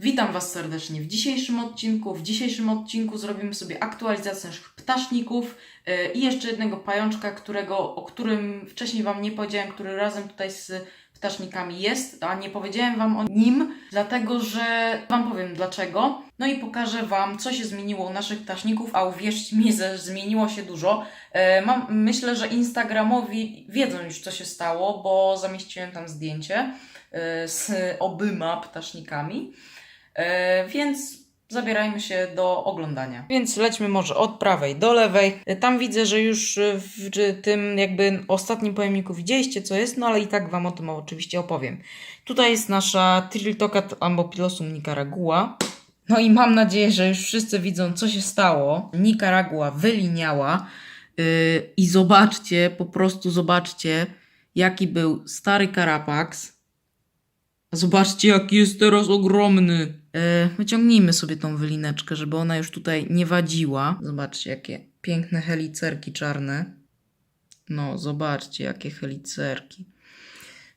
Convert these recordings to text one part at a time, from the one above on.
Witam Was serdecznie w dzisiejszym odcinku. W dzisiejszym odcinku zrobimy sobie aktualizację naszych ptaszników yy, i jeszcze jednego pajączka, którego, o którym wcześniej Wam nie powiedziałem, który razem tutaj z ptasznikami jest, a nie powiedziałem Wam o nim, dlatego że Wam powiem dlaczego. No i pokażę Wam, co się zmieniło u naszych ptaszników, a uwierzcie mi, że zmieniło się dużo. E, Mam, myślę, że Instagramowi wiedzą już, co się stało, bo zamieściłem tam zdjęcie e, z obyma ptasznikami. E, Więc zabierajmy się do oglądania. Więc lećmy może od prawej do lewej. E, Tam widzę, że już e, w tym jakby ostatnim pojemniku widzieliście co jest, no ale i tak Wam o tym oczywiście opowiem. Tutaj jest nasza Triltocat Ambopilosum nicaragua. No i mam nadzieję, że już wszyscy widzą, co się stało. Nicaragua wyliniała. Yy, I zobaczcie, po prostu zobaczcie, jaki był stary Carapax. Zobaczcie, jaki jest teraz ogromny. Yy, wyciągnijmy sobie tą wylineczkę, żeby ona już tutaj nie wadziła. Zobaczcie, jakie piękne helicerki czarne. No, zobaczcie, jakie helicerki.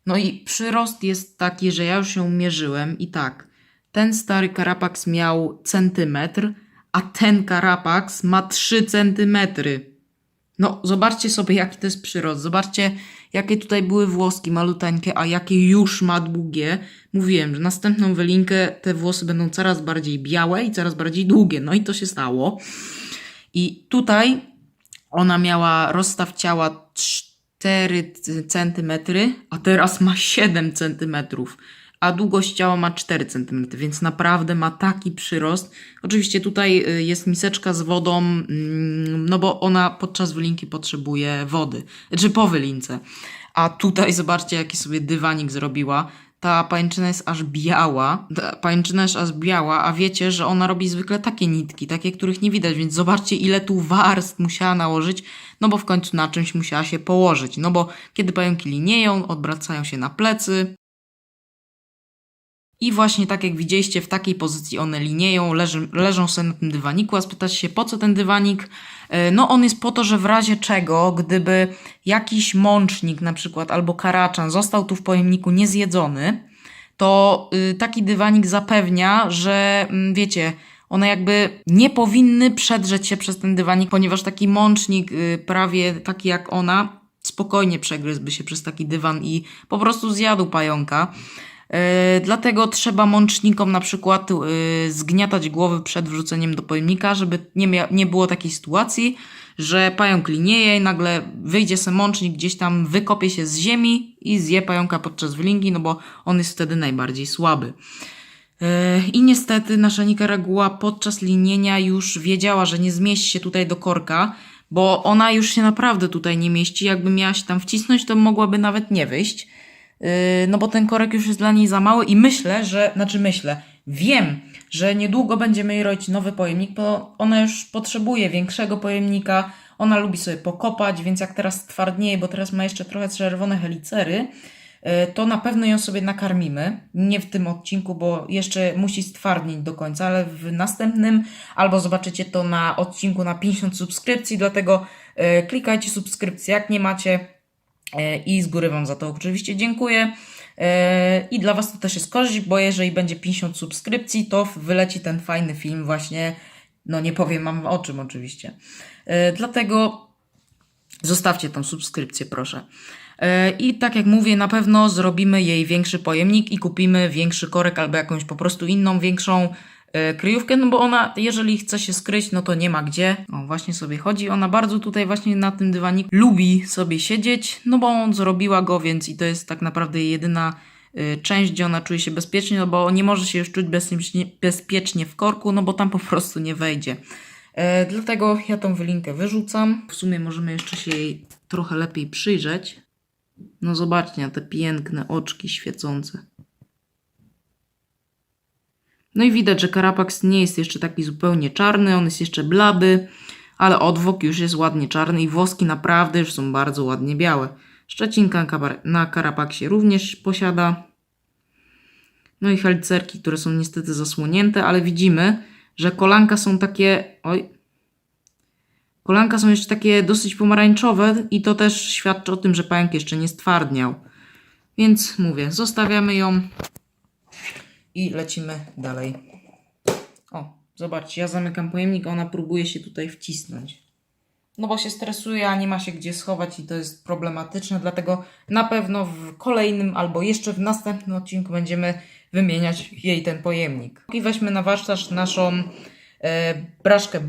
No i przyrost jest taki, że ja już się mierzyłem i tak, ten stary Karapax miał centymetr, a ten Karapax ma 3 centymetry. No, zobaczcie sobie, jaki to jest przyrost. Zobaczcie, jakie tutaj były włoski maluteńkie, a jakie już ma długie. Mówiłem, że następną wylinkę te włosy będą coraz bardziej białe i coraz bardziej długie. No i to się stało. I tutaj ona miała rozstaw ciała 4 cm, a teraz ma 7 cm, a długość ciała ma 4 cm, więc naprawdę ma taki przyrost. Oczywiście tutaj y, jest miseczka z wodą, mm, no bo ona podczas wylinki potrzebuje wody, czy po wylince. A tutaj zobaczcie, jaki sobie dywanik zrobiła. Ta pajęczyna jest aż biała. Ta pajęczyna jest aż biała, a wiecie, że ona robi zwykle takie nitki, takie, których nie widać, więc zobaczcie, ile tu warstw musiała nałożyć, no bo w końcu na czymś musiała się położyć. No bo kiedy pająki linieją, odwracają się na plecy. I właśnie tak jak widzieliście, w takiej pozycji one linieją, leży, leżą sobie na tym dywaniku, a spytać się, po co ten dywanik? E, No on jest po to, że w razie czego, gdyby jakiś mącznik na przykład albo karaczan został tu w pojemniku niezjedzony, to y, taki dywanik zapewnia, że mm, wiecie, one jakby nie powinny przedrzeć się przez ten dywanik, ponieważ taki mącznik y, prawie taki jak ona spokojnie przegryzłby się przez taki dywan i po prostu zjadł pająka. E, Dlatego trzeba mącznikom na przykład y, zgniatać głowy przed wrzuceniem do pojemnika, żeby nie, nie było takiej sytuacji, że pająk linieje i nagle wyjdzie se mącznik gdzieś tam, wykopie się z ziemi i zje pająka podczas wylinki, no bo on jest wtedy najbardziej słaby. E, I niestety nasza Nicaragua podczas linienia już wiedziała, że nie zmieści się tutaj do korka, bo ona już się naprawdę tutaj nie mieści. Jakby miała się tam wcisnąć, to mogłaby nawet nie wyjść. Yy, no bo ten korek już jest dla niej za mały i myślę, że, znaczy myślę, wiem, że niedługo będziemy jej robić nowy pojemnik, bo ona już potrzebuje większego pojemnika, ona lubi sobie pokopać, więc jak teraz twardnieje, bo teraz ma jeszcze trochę czerwone helicery, yy, to na pewno ją sobie nakarmimy. Nie w tym odcinku, bo jeszcze musi stwardnieć do końca, ale w następnym albo zobaczycie to na odcinku na 50 subskrypcji, dlatego yy, klikajcie subskrypcję, jak nie macie, I z góry Wam za to oczywiście dziękuję. E, I dla Was to też jest korzyść, bo jeżeli będzie 50 subskrypcji, to wyleci ten fajny film właśnie. No nie powiem Wam o czym oczywiście. E, Dlatego zostawcie tą subskrypcję, proszę. E, I tak jak mówię, na pewno zrobimy jej większy pojemnik i kupimy większy korek albo jakąś po prostu inną, większą e, kryjówkę, no bo ona, jeżeli chce się skryć, no to nie ma gdzie. O, właśnie sobie chodzi. Ona bardzo tutaj właśnie na tym dywaniku lubi sobie siedzieć, no bo on zrobiła go, więc i to jest tak naprawdę jedyna e, część, gdzie ona czuje się bezpiecznie, no bo nie może się już czuć bezpiecznie, bezpiecznie w korku, no bo tam po prostu nie wejdzie. E, dlatego ja tą wylinkę wyrzucam. W sumie możemy jeszcze się jej trochę lepiej przyjrzeć. No zobaczcie na te piękne oczki świecące. No i widać, że Karapax nie jest jeszcze taki zupełnie czarny, on jest jeszcze blady, ale odwok już jest ładnie czarny i włoski naprawdę już są bardzo ładnie białe. Szczecinka na Karapaksie również posiada. No i helicerki, które są niestety zasłonięte, ale widzimy, że kolanka są takie... Oj, Kolanka są jeszcze takie dosyć pomarańczowe i to też świadczy o tym, że pająk jeszcze nie stwardniał. Więc mówię, zostawiamy ją i lecimy dalej. O, zobaczcie, ja zamykam pojemnik, ona próbuje się tutaj wcisnąć. No bo się stresuje, a nie ma się gdzie schować i to jest problematyczne, dlatego na pewno w kolejnym albo jeszcze w następnym odcinku będziemy wymieniać jej ten pojemnik. I weźmy na warsztat naszą e, braszkę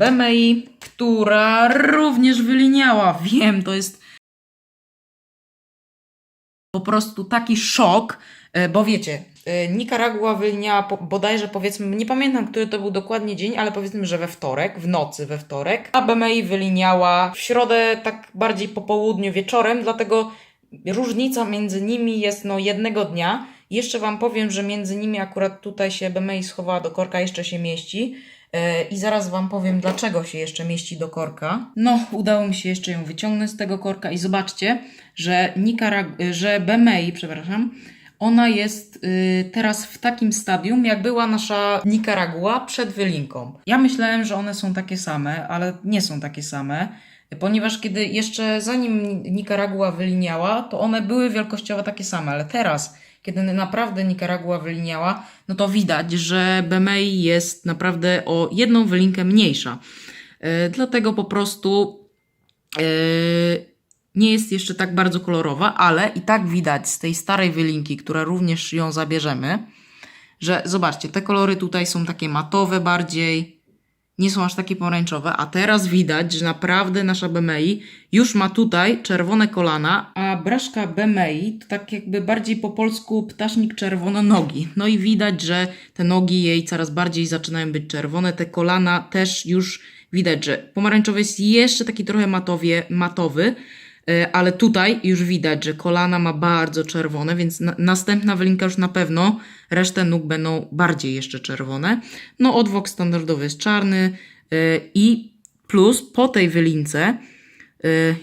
która również wyliniała. Wiem, to jest po prostu taki szok, e, bo wiecie, e, Nikaragua wyliniała po- bodajże powiedzmy, nie pamiętam, który to był dokładnie dzień, ale powiedzmy, że we wtorek, w nocy we wtorek, a BMI wyliniała w środę tak bardziej po południu wieczorem, dlatego różnica między nimi jest no jednego dnia. Jeszcze Wam powiem, że między nimi akurat tutaj się BMI schowała do korka, jeszcze się mieści. E, I zaraz Wam powiem, dlaczego się jeszcze mieści do korka. No, udało mi się jeszcze ją wyciągnąć z tego korka i zobaczcie, że, Nicarag- że BMI, przepraszam, ona jest y, teraz w takim stadium, jak była nasza Nikaragua przed wylinką. Ja myślałem, że one są takie same, ale nie są takie same, ponieważ kiedy jeszcze zanim Nikaragua wyliniała, to one były wielkościowo takie same, ale teraz, kiedy naprawdę Nikaragua wyliniała, no to widać, że BMI jest naprawdę o jedną wylinkę mniejsza. Y, dlatego po prostu y, nie jest jeszcze tak bardzo kolorowa, ale i tak widać z tej starej wylinki, która również ją zabierzemy, że zobaczcie, te kolory tutaj są takie matowe bardziej, nie są aż takie pomarańczowe, a teraz widać, że naprawdę nasza BMI już ma tutaj czerwone kolana, a braszka BMI to tak jakby bardziej po polsku ptasznik czerwono-nogi. No i widać, że te nogi jej coraz bardziej zaczynają być czerwone, te kolana też już widać, że pomarańczowy jest jeszcze taki trochę matowie, matowy, ale tutaj już widać, że kolana ma bardzo czerwone, więc na, następna wylinka już na pewno, resztę nóg będą bardziej jeszcze czerwone. No odwok standardowy jest czarny e, i plus po tej wylince, e,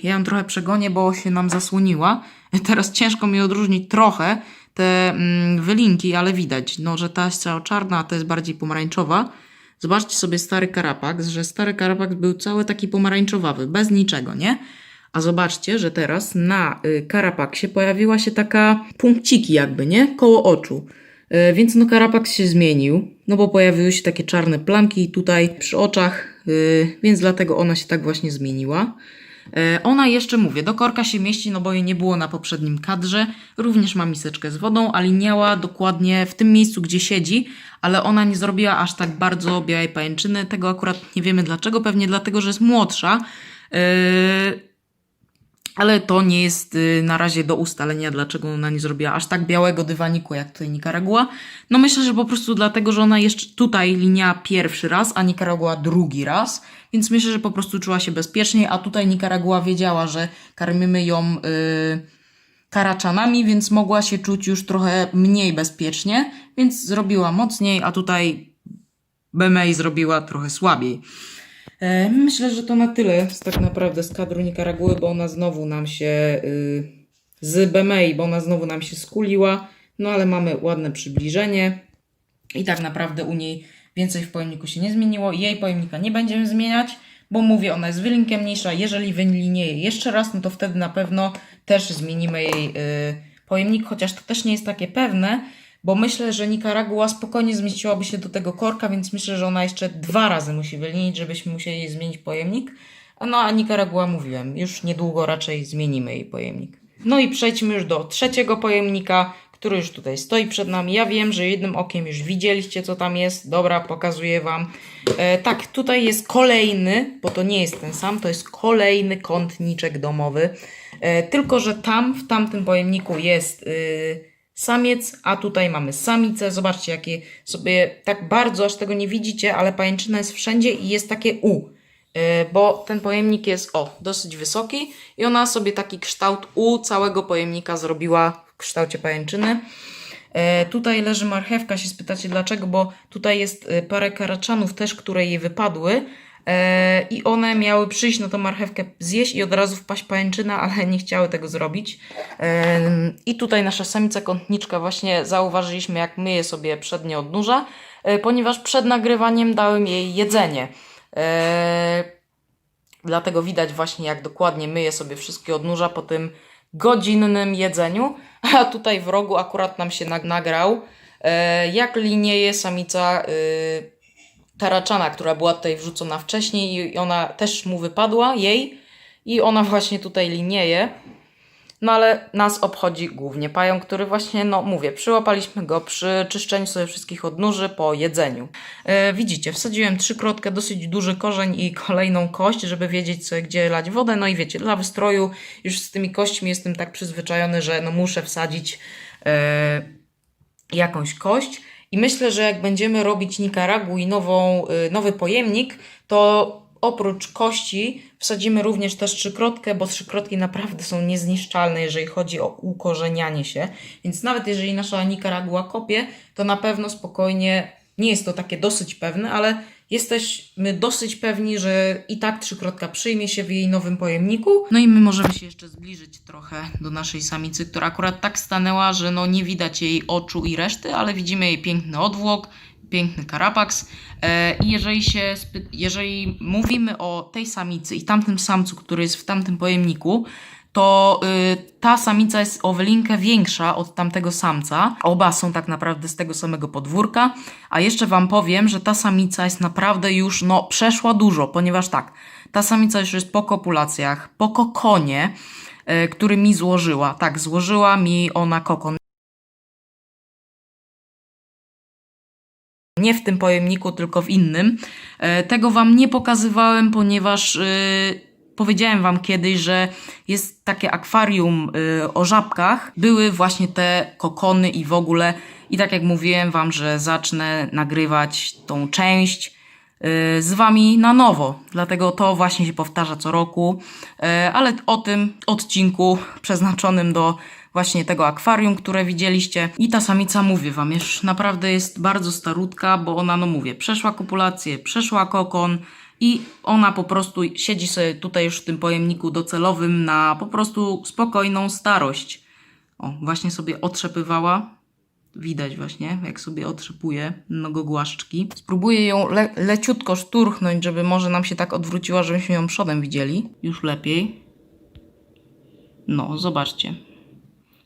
ja ją trochę przegonię, bo się nam zasłoniła, teraz ciężko mi odróżnić trochę te mm, wylinki, ale widać, no, że ta jest cała czarna, a ta jest bardziej pomarańczowa. Zobaczcie sobie stary karapaks, że stary karapaks był cały taki pomarańczowawy, bez niczego, nie? A zobaczcie, że teraz na y, karapaksie pojawiła się taka punkciki jakby, nie? Koło oczu. Y, Więc no karapaks się zmienił, no bo pojawiły się takie czarne plamki tutaj przy oczach, y, więc dlatego ona się tak właśnie zmieniła. Ona jeszcze, mówię, do korka się mieści, no bo jej nie było na poprzednim kadrze. Również ma miseczkę z wodą, a liniała dokładnie w tym miejscu, gdzie siedzi, ale ona nie zrobiła aż tak bardzo białej pajęczyny. Tego akurat nie wiemy dlaczego, pewnie dlatego, że jest młodsza. Yy, ale to nie jest y, na razie do ustalenia, dlaczego ona nie zrobiła aż tak białego dywaniku jak tutaj Nikaragua. No myślę, że po prostu dlatego, że ona jeszcze tutaj linia pierwszy raz, a Nikaragua drugi raz, więc myślę, że po prostu czuła się bezpieczniej, a tutaj Nikaragua wiedziała, że karmimy ją y, karaczanami, więc mogła się czuć już trochę mniej bezpiecznie, więc zrobiła mocniej, a tutaj BMI zrobiła trochę słabiej. E, Myślę, że to na tyle tak naprawdę z kadru Nikaraguły, bo ona znowu nam się y, z BMI, bo ona znowu nam się skuliła, no ale mamy ładne przybliżenie i tak naprawdę u niej więcej w pojemniku się nie zmieniło. Jej pojemnika nie będziemy zmieniać, bo mówię, ona jest wylinkiem mniejsza. Jeżeli wylinieje jeszcze raz, no to wtedy na pewno też zmienimy jej y, pojemnik, chociaż to też nie jest takie pewne, bo myślę, że Nikaragua spokojnie zmieściłaby się do tego korka, więc myślę, że ona jeszcze dwa razy musi wylinić, żebyśmy musieli zmienić pojemnik. No a Nikaragua mówiłem, już niedługo raczej zmienimy jej pojemnik. No i przejdźmy już do trzeciego pojemnika, który już tutaj stoi przed nami. Ja wiem, że jednym okiem już widzieliście, co tam jest. Dobra, pokazuję Wam. E, tak, tutaj jest kolejny, bo to nie jest ten sam, to jest kolejny kątniczek domowy. E, tylko, że tam, w tamtym pojemniku jest y, samiec, a tutaj mamy samicę. Zobaczcie, jakie sobie tak bardzo aż tego nie widzicie, ale pajęczyna jest wszędzie i jest takie U. E, bo ten pojemnik jest o, dosyć wysoki i ona sobie taki kształt U całego pojemnika zrobiła w kształcie pajęczyny. E, tutaj leży marchewka, się spytacie dlaczego, bo tutaj jest e, parę karaczanów też, które jej wypadły i one miały przyjść na tą marchewkę zjeść i od razu wpaść pajęczyna, ale nie chciały tego zrobić. E, I tutaj nasza samica kątniczka właśnie zauważyliśmy, jak myje sobie przednie odnóża, e, ponieważ przed nagrywaniem dałem jej jedzenie. E, Dlatego widać właśnie, jak dokładnie myje sobie wszystkie odnóża po tym godzinnym jedzeniu. A tutaj w rogu akurat nam się nag- nagrał E, jak linieje samica y, taraczana, która była tutaj wrzucona wcześniej i ona też mu wypadła, jej, i ona właśnie tutaj linieje. No ale nas obchodzi głównie pająk, który właśnie, no mówię, przyłapaliśmy go przy czyszczeniu sobie wszystkich odnóży po jedzeniu. E, widzicie, wsadziłem trzykrotkę, dosyć duży korzeń i kolejną kość, żeby wiedzieć sobie, gdzie lać wodę. No i wiecie, dla wystroju już z tymi kośćmi jestem tak przyzwyczajony, że no muszę wsadzić e, jakąś kość. I myślę, że jak będziemy robić Nikaragu i nową, y, nowy pojemnik, to oprócz kości wsadzimy również też trzykrotkę, bo trzykrotki naprawdę są niezniszczalne, jeżeli chodzi o ukorzenianie się. Więc nawet jeżeli nasza Nikaragua kopie, to na pewno spokojnie, nie jest to takie dosyć pewne, ale jesteśmy dosyć pewni, że i tak trzykrotka przyjmie się w jej nowym pojemniku. No i my możemy się jeszcze zbliżyć trochę do naszej samicy, która akurat tak stanęła, że no nie widać jej oczu i reszty, ale widzimy jej piękny odwłok, piękny karapaks. E, I jeżeli się, jeżeli mówimy o tej samicy i tamtym samcu, który jest w tamtym pojemniku, to y, ta samica jest o wylinkę większa od tamtego samca. Oba są tak naprawdę z tego samego podwórka. A jeszcze Wam powiem, że ta samica jest naprawdę już, no, przeszła dużo, ponieważ tak, ta samica już jest po kopulacjach, po kokonie, y, który mi złożyła. Tak, złożyła mi ona kokon. nie w tym pojemniku, tylko w innym. E, Tego Wam nie pokazywałem, ponieważ e, powiedziałem Wam kiedyś, że jest takie akwarium e, o żabkach. Były właśnie te kokony i w ogóle. I tak jak mówiłem Wam, że zacznę nagrywać tą część e, z Wami na nowo. Dlatego to właśnie się powtarza co roku. E, Ale o tym odcinku przeznaczonym do właśnie tego akwarium, które widzieliście. I ta samica, mówię wam, już naprawdę jest bardzo starutka, bo ona, no mówię, przeszła kopulację, przeszła kokon i ona po prostu siedzi sobie tutaj już w tym pojemniku docelowym na po prostu spokojną starość. O, właśnie sobie otrzepywała. Widać właśnie, jak sobie otrzepuje nogogłaszczki. Spróbuję ją le leciutko szturchnąć, żeby może nam się tak odwróciła, żebyśmy ją przodem widzieli. Już lepiej. No, zobaczcie.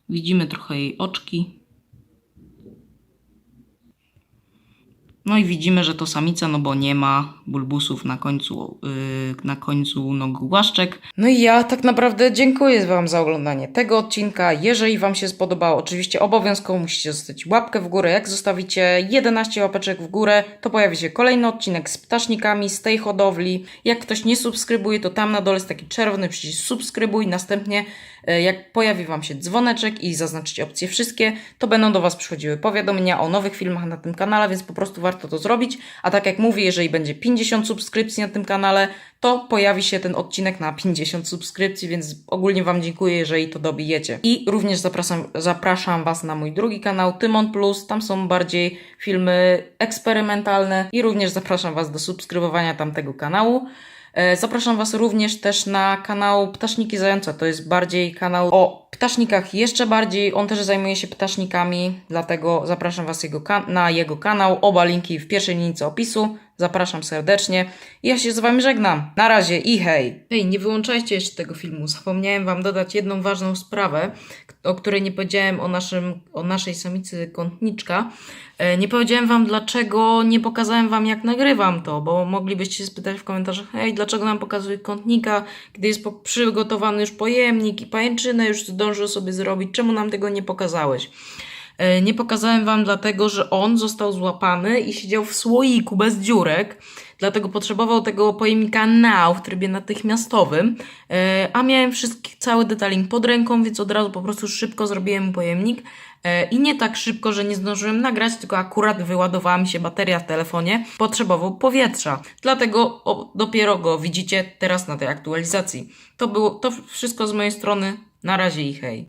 Widzimy trochę jej oczki. No i widzimy, że to samica, no bo nie ma bulbusów na końcu, yy, na końcu nogogłaszczek. No i ja tak naprawdę dziękuję Wam za oglądanie tego odcinka. Jeżeli Wam się spodobało, oczywiście obowiązkowo musicie zostawić łapkę w górę. Jak zostawicie 11 łapeczek w górę, to pojawi się kolejny odcinek z ptasznikami, z tej hodowli. Jak ktoś nie subskrybuje, to tam na dole jest taki czerwony przycisk subskrybuj. Następnie e, jak pojawi Wam się dzwoneczek i zaznaczycie opcje wszystkie, to będą do Was przychodziły powiadomienia o nowych filmach na tym kanale, więc po prostu warto to zrobić. A tak jak mówię, jeżeli będzie 50 subskrypcji na tym kanale, to pojawi się ten odcinek na 50 subskrypcji, więc ogólnie Wam dziękuję, jeżeli to dobijecie. I również zapraszam, zapraszam Was na mój drugi kanał, Tymon Plus. Tam są bardziej filmy eksperymentalne i również zapraszam Was do subskrybowania tamtego kanału. E, Zapraszam Was również też na kanał Ptaszniki Zające. To jest bardziej kanał o ptasznikach jeszcze bardziej. On też zajmuje się ptasznikami, dlatego zapraszam Was jego na jego kanał. Oba linki w pierwszej linijce opisu. Zapraszam serdecznie. Ja się z Wami żegnam. Na razie i hej! Hej, nie wyłączajcie jeszcze tego filmu. Zapomniałem Wam dodać jedną ważną sprawę, o której nie powiedziałem o, naszym, o naszej samicy kątniczka. E, Nie powiedziałem Wam, dlaczego nie pokazałem Wam, jak nagrywam to, bo moglibyście się spytać w komentarzach, hej, dlaczego nam pokazuje kątnika, gdy jest przygotowany już pojemnik i pajęczynę już zdążył sobie zrobić, czemu nam tego nie pokazałeś? E, Nie pokazałem Wam dlatego, że on został złapany i siedział w słoiku bez dziurek, dlatego potrzebował tego pojemnika now w trybie natychmiastowym, e, a miałem wszystki, cały detaling pod ręką, więc od razu po prostu szybko zrobiłem pojemnik e, i nie tak szybko, że nie zdążyłem nagrać, tylko akurat wyładowała mi się bateria w telefonie, potrzebował powietrza, dlatego dopiero go widzicie teraz na tej aktualizacji. To było to wszystko z mojej strony, na razie i hej.